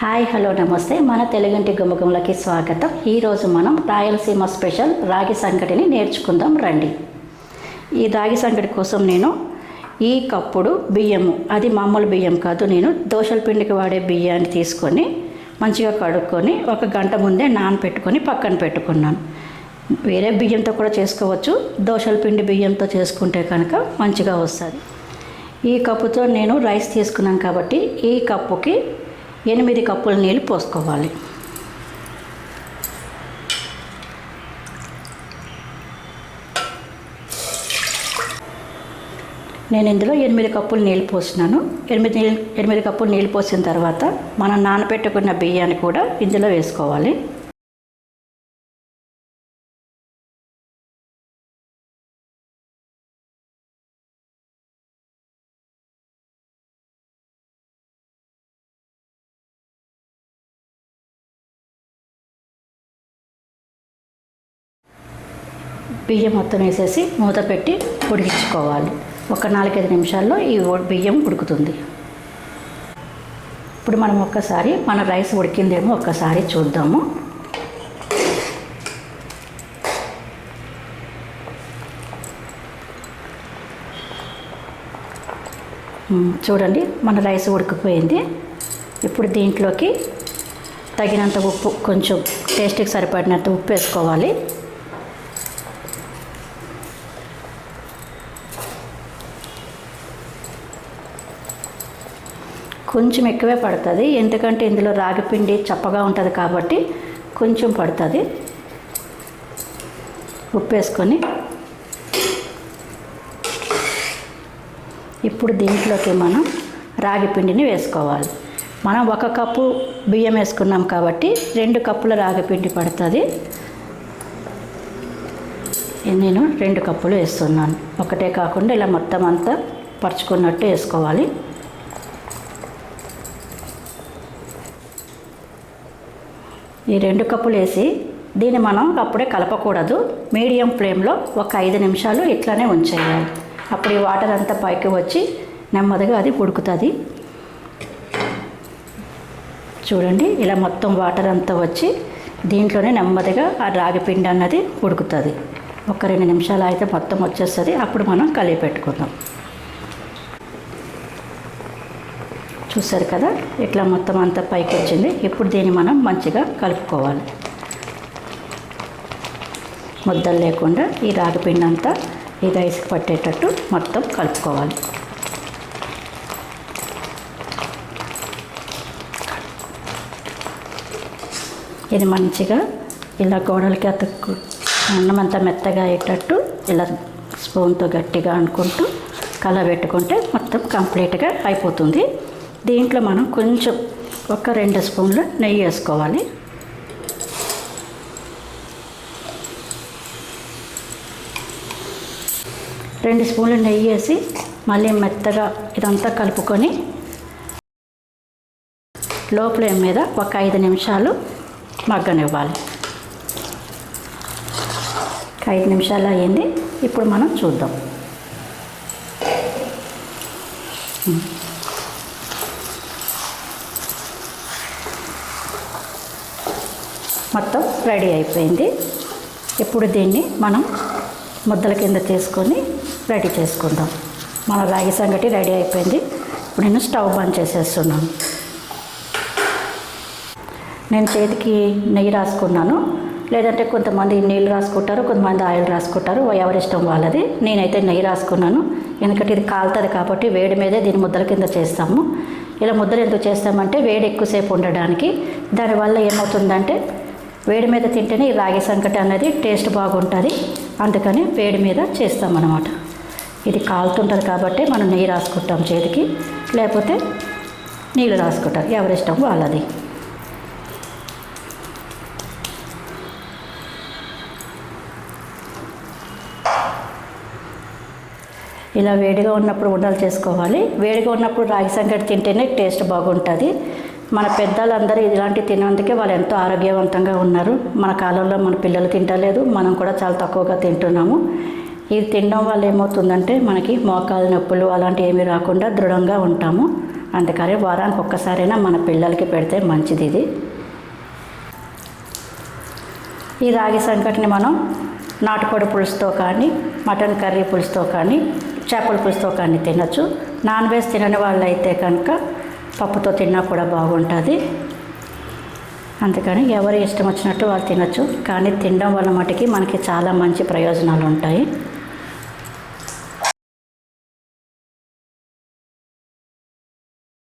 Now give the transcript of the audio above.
Hi hello నమస్తే. మన తెలుగింటి గుమ్మగుమ్మలకి స్వాగతం. ఈరోజు మనం రాయలసీమ స్పెషల్ రాగి సంగటిని నేర్చుకుందాం రండి. ఈ రాగి సంగటి కోసం నేను ఈ కప్పుడు బియ్యము అది మామూలు బియ్యం కాదు నేను దోశల పిండికి వాడే బియ్యాన్ని తీసుకొని మంచిగా కడుక్కొని ఒక గంట ముందే నానపెట్టుకొని పక్కన పెట్టుకున్నాను. వేరే బియ్యంతో కూడా చేసుకోవచ్చు. దోశల పిండి బియ్యంతో చేసుకుంటే కనుక మంచిగా వస్తుంది. ఈ కప్పుతో నేను రైస్ తీసుకున్నాను కాబట్టి ఈ కప్పుకి ఎనిమిది కప్పుల నీళ్ళు పోసుకోవాలి. నేను ఇందులో ఎనిమిది కప్పులు నీళ్ళు పోసినాను ఎనిమిది నీళ్ళు ఎనిమిది కప్పులు నీళ్ళు పోసిన తర్వాత మనం నానబెట్టుకున్న బియ్యాన్ని కూడా ఇందులో వేసుకోవాలి. బియ్యం మొత్తం వేసేసి మూత పెట్టి ఉడికించుకోవాలి. ఒక నాలుగైదు నిమిషాల్లో ఈ బియ్యం ఉడుకుతుంది. ఇప్పుడు మనం ఒక్కసారి మన రైస్ ఉడికిందేమో ఒక్కసారి చూద్దాము. చూడండి మన రైస్ ఉడికిపోయింది. ఇప్పుడు దీంట్లోకి తగినంత ఉప్పు కొంచెం టేస్ట్కి సరిపడినంత ఉప్పు వేసుకోవాలి. కొంచెం ఎక్కువే పడుతుంది. ఎందుకంటే ఇందులో రాగి పిండి చప్పగా ఉంటుంది కాబట్టి కొంచెం పడుతుంది. ఉప్పు వేసుకొని ఇప్పుడు దీంట్లోకి మనం రాగి పిండిని వేసుకోవాలి. మనం ఒక కప్పు బియ్యం వేసుకున్నాం కాబట్టి రెండు కప్పుల రాగి పిండి పడుతుంది. నేను రెండు కప్పులు వేస్తున్నాను. ఒకటే కాకుండా ఇలా మొత్తం అంతా పరుచుకున్నట్టు వేసుకోవాలి. ఈ రెండు కప్పులు వేసి దీన్ని మనం అప్పుడే కలపకూడదు. మీడియం ఫ్లేమ్లో ఒక ఐదు నిమిషాలు ఇట్లానే ఉంచేయాలి. అప్పుడు ఈ వాటర్ అంతా పైకి వచ్చి నెమ్మదిగా అది ఉడుకుతుంది. చూడండి ఇలా మొత్తం వాటర్ అంతా వచ్చి దీంట్లోనే నెమ్మదిగా ఆ రాగి పిండి అన్నది ఉడుకుతుంది. ఒక రెండు నిమిషాలు అయితే మొత్తం వచ్చేస్తుంది. అప్పుడు మనం కలిపి పెట్టుకుందాం. చూసారు కదా? ఇట్లా మొత్తం అంతా పైకి వచ్చింది ఇప్పుడు దీన్ని మనం మంచిగా కలుపుకోవాలి. ముద్దలు లేకుండా ఈ రాగిపిండి అంతా ఈ రైస్కి పట్టేటట్టు మొత్తం కలుపుకోవాలి. ఇది మంచిగా ఇలా గోడలకి అతుక్కు అన్నం అంతా మెత్తగా అయ్యేటట్టు ఇలా స్పూన్తో గట్టిగా అనుకుంటూ కలబెట్టుకుంటే మొత్తం కంప్లీట్గా అయిపోతుంది. దీంట్లో మనం కొంచెం ఒక రెండు స్పూన్లు నెయ్యి వేసుకోవాలి. రెండు స్పూన్లు నెయ్యి వేసి మళ్ళీ మెత్తగా ఇదంతా కలుపుకొని లో ఫ్లేమ్ మీద ఒక ఐదు నిమిషాలు మగ్గనివ్వాలి. ఐదు నిమిషాలు అయ్యింది. ఇప్పుడు మనం చూద్దాం. మొత్తం రెడీ అయిపోయింది. ఇప్పుడు దీన్ని మనం ముద్దల కింద తీసుకొని రెడీ చేసుకుందాం. మన రాగి సంగటి రెడీ అయిపోయింది. ఇప్పుడు నేను స్టవ్ బంద్ చేసేస్తున్నాను. నేను చేతికి నెయ్యి రాసుకున్నాను. లేదంటే కొంతమంది నీళ్ళు రాసుకుంటారు కొంతమంది ఆయిల్ రాసుకుంటారు. ఎవరి ఇష్టం వాళ్ళది. నేనైతే నెయ్యి రాసుకున్నాను. ఎందుకంటే ఇది కాలుతుంది కాబట్టి వేడి మీదే దీని ముద్దల కింద చేస్తాము. ఇలా ముద్దలు ఎందుకు చేస్తామంటే వేడి ఎక్కువసేపు ఉండడానికి. దానివల్ల ఏమవుతుందంటే వేడి మీద తింటేనే ఈ రాగి సంకటి అనేది టేస్ట్ బాగుంటుంది. అందుకని వేడి మీద చేస్తామన్నమాట. ఇది కాలుతుంటుంది కాబట్టి మనం నెయ్యి రాసుకుంటాం చేతికి. లేకపోతే నీళ్ళు రాసుకుంటారు ఎవరిష్టం వాళ్ళది. ఇలా వేడిగా ఉన్నప్పుడు ఉండలు చేసుకోవాలి. వేడిగా ఉన్నప్పుడు రాగి సంగటి తింటేనే టేస్ట్ బాగుంటుంది. మన పెద్దలందరూ ఇలాంటి తినేందుకే వాళ్ళు ఎంతో ఆరోగ్యవంతంగా ఉన్నారు. మన కాలంలో మన పిల్లలు తింటలేదు. మనం కూడా చాలా తక్కువగా తింటున్నాము. ఇది తినడం వల్ల ఏమవుతుందంటే మనకి మోకాలు నొప్పులు అలాంటివి ఏమీ రాకుండా దృఢంగా ఉంటాము. అందుకని వారానికి ఒక్కసారైనా మన పిల్లలకి పెడితే మంచిది ఇది. ఈ రాగి సంకటిని మనం నాటుకోడి పులుసుతో కానీ మటన్ కర్రీ పులుసుతో కానీ చేపల పులుసుతో కానీ తినచ్చు. నాన్ వెజ్ తినని వాళ్ళు అయితే కనుక పప్పుతో తిన్నా కూడా బాగుంటుంది. అందుకని ఎవరు ఇష్టం వచ్చినట్టు వాళ్ళు తినచ్చు. కానీ తినడం వల్ల మటుకి మనకి చాలా మంచి ప్రయోజనాలు ఉంటాయి